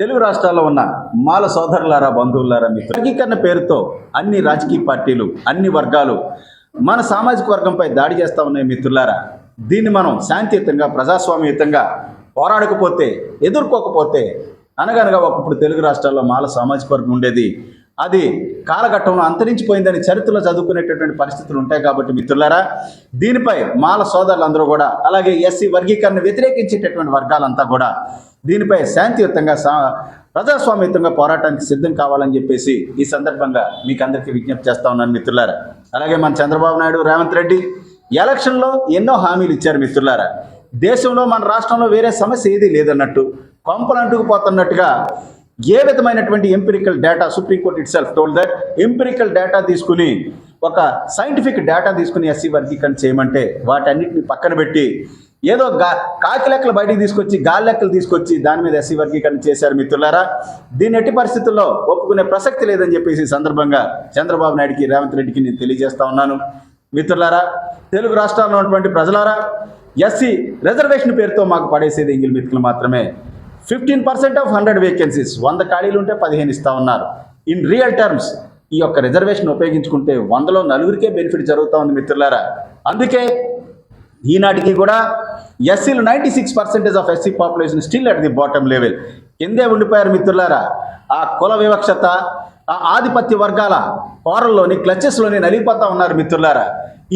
తెలుగు రాష్ట్రాల్లో ఉన్న మాల సోదరులారా బంధువులారా మిత్రులు వర్గీకరణ పేరుతో అన్ని రాజకీయ పార్టీలు అన్ని వర్గాలు మన సామాజిక వర్గంపై దాడి చేస్తా ఉన్నాయి మిత్రులారా. దీన్ని మనం శాంతియుతంగా ప్రజాస్వామ్యయుతంగా పోరాడకపోతే ఎదుర్కోకపోతే అనగనగా ఒకప్పుడు తెలుగు రాష్ట్రాల్లో మాల సామాజిక వర్గం ఉండేది. అది కాలఘట్టంలో అంతరించిపోయిందని చరిత్రలో చదువుకునేటటువంటి పరిస్థితులు ఉంటాయి కాబట్టి మిత్రులారా దీనిపై మాల సోదరులందరూ కూడా అలాగే ఎస్సీ వర్గీకరణ వ్యతిరేకించేటటువంటి వర్గాలంతా కూడా దీనిపై శాంతియుతంగా సా ప్రజాస్వామ్యయుతంగా పోరాటానికి సిద్ధం కావాలని చెప్పేసి ఈ సందర్భంగా మీకు అందరికీ విజ్ఞప్తి చేస్తా ఉన్నాను మిత్రులారా. అలాగే మన చంద్రబాబు నాయుడు రేవంత్ రెడ్డి ఎలక్షన్లో ఎన్నో హామీలు ఇచ్చారు మిత్రులారా. దేశంలో మన రాష్ట్రంలో వేరే సమస్య ఏదీ లేదన్నట్టు కొంపలు అంటుకుపోతున్నట్టుగా ఏ విధమైనటువంటి empirical data Supreme Court itself told that empirical data తీసుకుని ఒక సైంటిఫిక్ డేటా తీసుకుని ఎస్సీ వర్గీకరణ చేయమంటే వాటన్నిటిని పక్కన పెట్టి ఏదో గా కాకి లెక్కలు బయటికి తీసుకొచ్చి గాలి లెక్కలు తీసుకొచ్చి దాని మీద ఎస్సీ వర్గీకరణ చేశారు మిత్రులారా. దీన్ని ఎట్టి పరిస్థితుల్లో ఒప్పుకునే ప్రసక్తి లేదని చెప్పేసి సందర్భంగా చంద్రబాబు నాయుడికి రేవంత్ రెడ్డికి నేను తెలియజేస్తా ఉన్నాను. మిత్రులారా తెలుగు రాష్ట్రాల్లో ఉన్నటువంటి ప్రజలారా ఎస్సీ రిజర్వేషన్ పేరుతో మాకు పడేసేది ఎంగిల్ మిత్రులు మాత్రమే. Fifteen percent of hundred vacancies వంద ఖాళీలు ఉంటే పదిహేను ఇస్తా ఉన్నారు. ఇన్ రియల్ టర్మ్స్ ఈ యొక్క రిజర్వేషన్ ఉపయోగించుకుంటే వందలో నలుగురికే బెనిఫిట్ జరుగుతూ ఉంది మిత్రులారా. అందుకే ఈనాటికి కూడా ఎస్సీలు ninety six percentage of SC population still at the bottom level కిందే ఉండిపోయారు మిత్రులారా. ఆ కుల వివక్షత ఆ ఆధిపత్య వర్గాల కోరల్లోని క్లచెస్లోని నలిగిపోతా ఉన్నారు మిత్రులారా.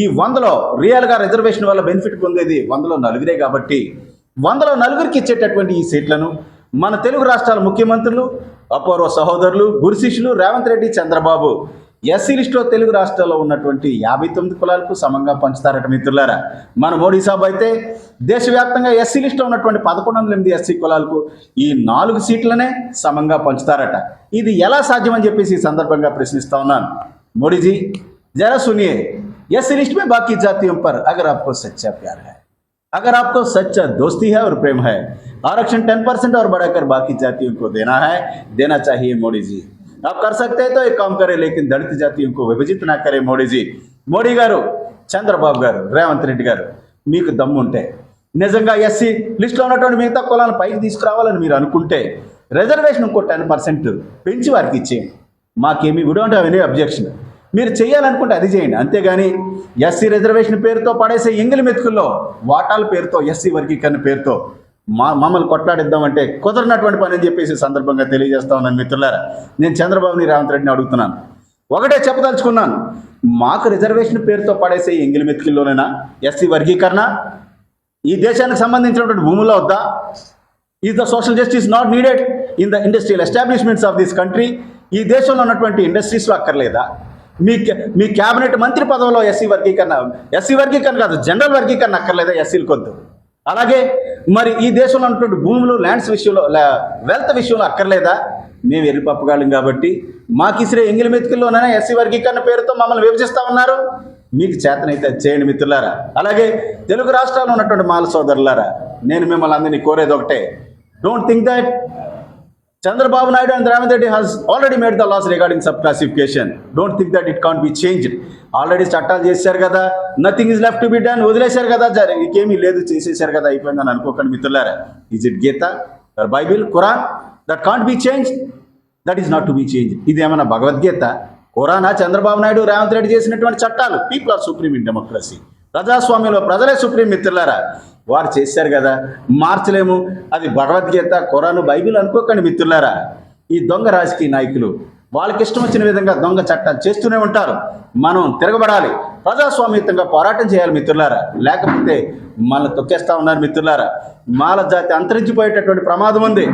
ఈ వందలో రియల్గా రిజర్వేషన్ వల్ల బెనిఫిట్ పొందేది వందలో నలుగురే కాబట్టి వందలో నలుగురికి ఇచ్చేటటువంటి ఈ సీట్లను మన తెలుగు రాష్ట్రాల ముఖ్యమంత్రులు అపూర్వ సహోదరులు గురుశిష్యులు రేవంత్ రెడ్డి చంద్రబాబు ఎస్సీ లిస్టులో తెలుగు రాష్ట్రాల్లో ఉన్నటువంటి యాభై తొమ్మిది కులాలకు సమంగా పంచుతారట మిత్రులారా మన మోడీ సాబ్ అయితే దేశవ్యాప్తంగా ఎస్సీ లిస్టులో ఉన్నటువంటి పదకొండు వందల ఎనిమిది ఎస్సీ కులాలకు ఈ నాలుగు సీట్లనే సమంగా పంచుతారట ఇది ఎలా సాధ్యమని చెప్పేసి ఈ సందర్భంగా ప్రశ్నిస్తా ఉన్నాను మోడీజీ जरा सुनिए यह लिस्ट में बाकी जातियों पर अगर आपको सच्चा प्यार है अगर आपको सच्चा दोस्ती है और प्रेम है आरक्षण टेन परसेंट और बढ़ाकर बाकी जातियों को देना है देना चाहिए मोदी जी आप कर सकते हैं तो एक काम करें लेकिन दलित जातियों को विभजित ना करें मोदी जी మోడీ గారు చంద్రబాబు గారు రేవంత్ రెడ్డి గారు మీకు దమ్ముంటే నిజంగా ఎస్సీ లిస్టులో ఉన్నటువంటి మిగతా కులాలను పైకి తీసుకురావాలని మీరు అనుకుంటే రిజర్వేషన్ ఇంకో టెన్ పర్సెంట్ పెంచి వారికి ఇచ్చేయండి మాకేమి we don't have any objection మీరు చేయాలనుకుంటే అది చేయండి అంతేగాని ఎస్సీ రిజర్వేషన్ పేరుతో పడేసే ఎంగిలి మెతుకుల్లో వాటాల పేరుతో ఎస్సీ వర్గీకరణ పేరుతో మా మమ్మల్ని కొట్లాడిద్దామంటే కుదరనటువంటి పని అని చెప్పేసి సందర్భంగా తెలియజేస్తా ఉన్నాను మిత్రులారా. నేను చంద్రబాబుని రేవంత్ రెడ్డిని అడుగుతున్నాను. ఒకటే చెప్పదలుచుకున్నాను. మాకు రిజర్వేషన్ పేరుతో పడేసే ఎంగిలి మెతుకుల్లోనైనా ఎస్సీ వర్గీకరణ ఈ దేశానికి సంబంధించినటువంటి భూముల్లో వద్దా? Is the social justice not needed in the industrial establishments of this country ఈ దేశంలో ఉన్నటువంటి ఇండస్ట్రీస్లో అక్కర్లేదా? మీ మీ క్యాబినెట్ మంత్రి పదవిలో ఎస్సీ వర్గీకరణ ఎస్సీ వర్గీకరణ కాదు జనరల్ వర్గీకరణ అక్కర్లేదా ఎస్సీలు కొద్దు అలాగే మరి ఈ దేశంలో ఉన్నటువంటి భూములు ల్యాండ్స్ విషయంలో వెల్త్ విషయంలో అక్కర్లేదా? మేము ఎర్రిపప్పగాళ్ళం కాబట్టి మాకు ఇసిరే ఎంగిలి మెతుకుల్లోనైనా ఎస్సీ వర్గీకరణ పేరుతో మమ్మల్ని విభజిస్తా ఉన్నారు. మీకు చేతనైతే చేయండి మిత్రులారా. అలాగే తెలుగు రాష్ట్రాల్లో ఉన్నటువంటి మాల సోదరులారా నేను మిమ్మల్ని అందరినీ కోరేది ఒకటే. Don't think that Chandrababu Naidu and Revanth Reddy has already made the laws regarding sub classification don't think that it can't be changed already చట్టాలు చేశారు కదా. Nothing is left to be done వదిలేశారు కదా జర- ఇంకేమీ లేదు. చేసేసారు కదా. అయిపోయిందని అనుకోకండి మిత్రులారా. Is it Gita Bible Quran that can't be change that is not to be change ఇది ఏమైనా భగవద్గీత? ఖురానా చంద్రబాబు నాయుడు రేవంత్ రెడ్డి చేసినటువంటి చట్టాలు? People are supreme in democracy ప్రజాస్వామ్యంలో ప్రజలే సుప్రీం మిత్రులారా వారు చేశారు కదా. మార్చలేము. అది భగవద్గీత ఖురాను బైబిల్ అనుకోకండి మిత్రులారా. ఈ దొంగ రాజకీయ నాయకులు వాళ్ళకి ఇష్టం వచ్చిన విధంగా దొంగ చట్టాలు చేస్తూనే ఉంటారు. మనం తిరగబడాలి. ప్రజాస్వామ్యయుతంగా పోరాటం చేయాలి మిత్రులారా. లేకపోతే మనల్ని తొక్కేస్తా ఉన్నారు మిత్రులారా. మాల జాతి అంతరించిపోయేటటువంటి ప్రమాదం ఉంది.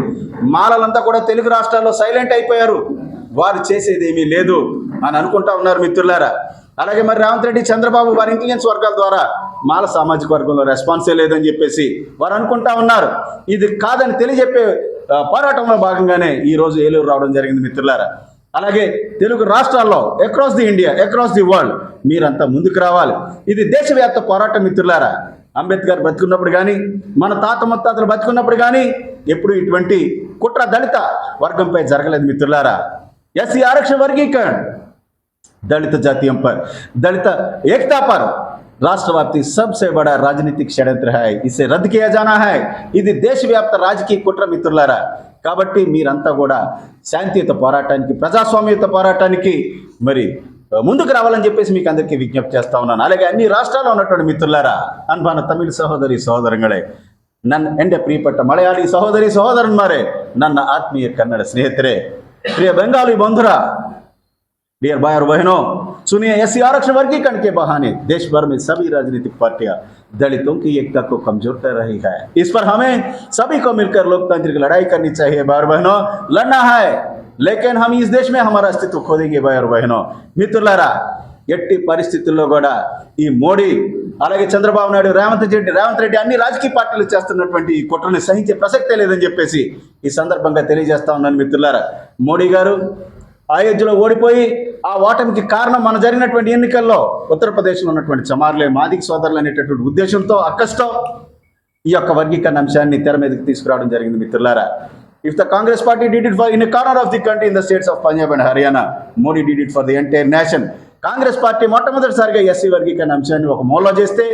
మాలలంతా కూడా తెలుగు రాష్ట్రాల్లో సైలెంట్ అయిపోయారు. వారు చేసేది ఏమీ లేదు అని అనుకుంటా ఉన్నారు మిత్రులారా. అలాగే మరి రేవంత్ రెడ్డి చంద్రబాబు వారి ఇంటెలిజెన్స్ వర్గాల ద్వారా మాల సామాజిక వర్గంలో రెస్పాన్సే లేదని చెప్పేసి వారు అనుకుంటా ఉన్నారు. ఇది కాదని తెలియజెప్పే పోరాటంలో భాగంగానే ఈ రోజు ఏలూరు రావడం జరిగింది మిత్రులారా. అలాగే తెలుగు రాష్ట్రాల్లో across the India across the world మీరంతా ముందుకు రావాలి. ఇది దేశవ్యాప్త పోరాటం మిత్రులారా. అంబేద్కర్ బతుకున్నప్పుడు కానీ మన తాత ముత్తాతలు బతుకున్నప్పుడు కానీ ఎప్పుడు ఇటువంటి కుట్ర దళిత వర్గంపై జరగలేదు మిత్రులారా. ఎస్సీ ఆరక్షణ వర్గీకరణ దళిత జాతీయం దళిత दलित పర్. రాష్ట్ర వ్యాప్తి సబ్సే బడా రాజనీతిక షడ్యంత్ర హాయ్ ఇసే రద్దు చేయజానా హాయ్ ఇది దేశవ్యాప్త రాజకీయ కుట్ర మిత్రులారా. కాబట్టి మీరంతా కూడా శాంతియుత పోరాటానికి ప్రజాస్వామ్యత పోరాటానికి మరి ముందుకు రావాలని చెప్పేసి మీకు అందరికీ విజ్ఞప్తి చేస్తా ఉన్నాను. అలాగే అన్ని రాష్ట్రాల్లో ఉన్నటువంటి మిత్రులారా అన్బాన తమిళ సహోదరి సహోదరంಗಳే నన్ను ఎండ ప్రియపట్ట ಮಲಯಾಳಿ సహోదరి ಸಹೋದರನ್ಮಾರೇ నన్న ఆత్మీయ కన్నడ స్నేహితురే ప్రియ బెంగాలీ బంధురా डियर भाई और बहनों सुनिए एस आरक्षण वर्गीकरण के बहाने देश भर में सभी राजनीतिक पार्टियां दलितों की एकता को कमजोर कर रही है इस पर हमें सभी को मिलकर लोकतांत्रिक लड़ाई करनी चाहिए भाई और बहनों लड़ना है लेकिन हम इस देश में हमारा अस्तित्व खो देंगे भाई और बहनों మిత్రులారా ఎట్టి పరిస్థితుల్లో కూడా ఈ మోడీ అలాగే చంద్రబాబు నాయుడు రేవంత్ రెడ్డి రేవంత్ రెడ్డి అన్ని రాజకీయ పార్టీలు చేస్తున్నటువంటి ఈ కుట్రని సహించే ప్రసక్తే లేదని చెప్పేసి ఈ సందర్భంగా తెలియజేస్తా ఉన్నాను మిత్రులారా మోడీ గారు అయోధ్యలో ఓడిపోయి ఆ ఓటమికి కారణం మన జరిగినటువంటి ఎన్నికల్లో ఉత్తరప్రదేశ్లో ఉన్నటువంటి చమార్లే మాదిక సోదరులు అనేటటువంటి ఉద్దేశంతో అక్కస్తో ఈ యొక్క వర్గీకరణ అంశాన్ని తెర మీదకి తీసుకురావడం జరిగింది మిత్రులారా. If the Congress party did it for in corner of the country in the states of Punjab and Haryana Modi did it for the entire nation Congress party మొట్టమొదటిసారిగా ఎస్సీ వర్గీకరణ అంశాన్ని ఒక మూలలో చేస్తే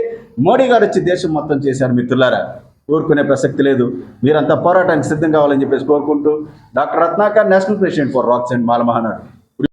మోడీ గారు వచ్చి దేశం మొత్తం చేశారు మిత్రులారా. ఊరుకునే ప్రసక్తి లేదు. మీరంతా పోరాటానికి సిద్ధం కావాలని చెప్పేసి కోరుకుంటూ doctor Ratnakar national president for racks and Mala Mahanadu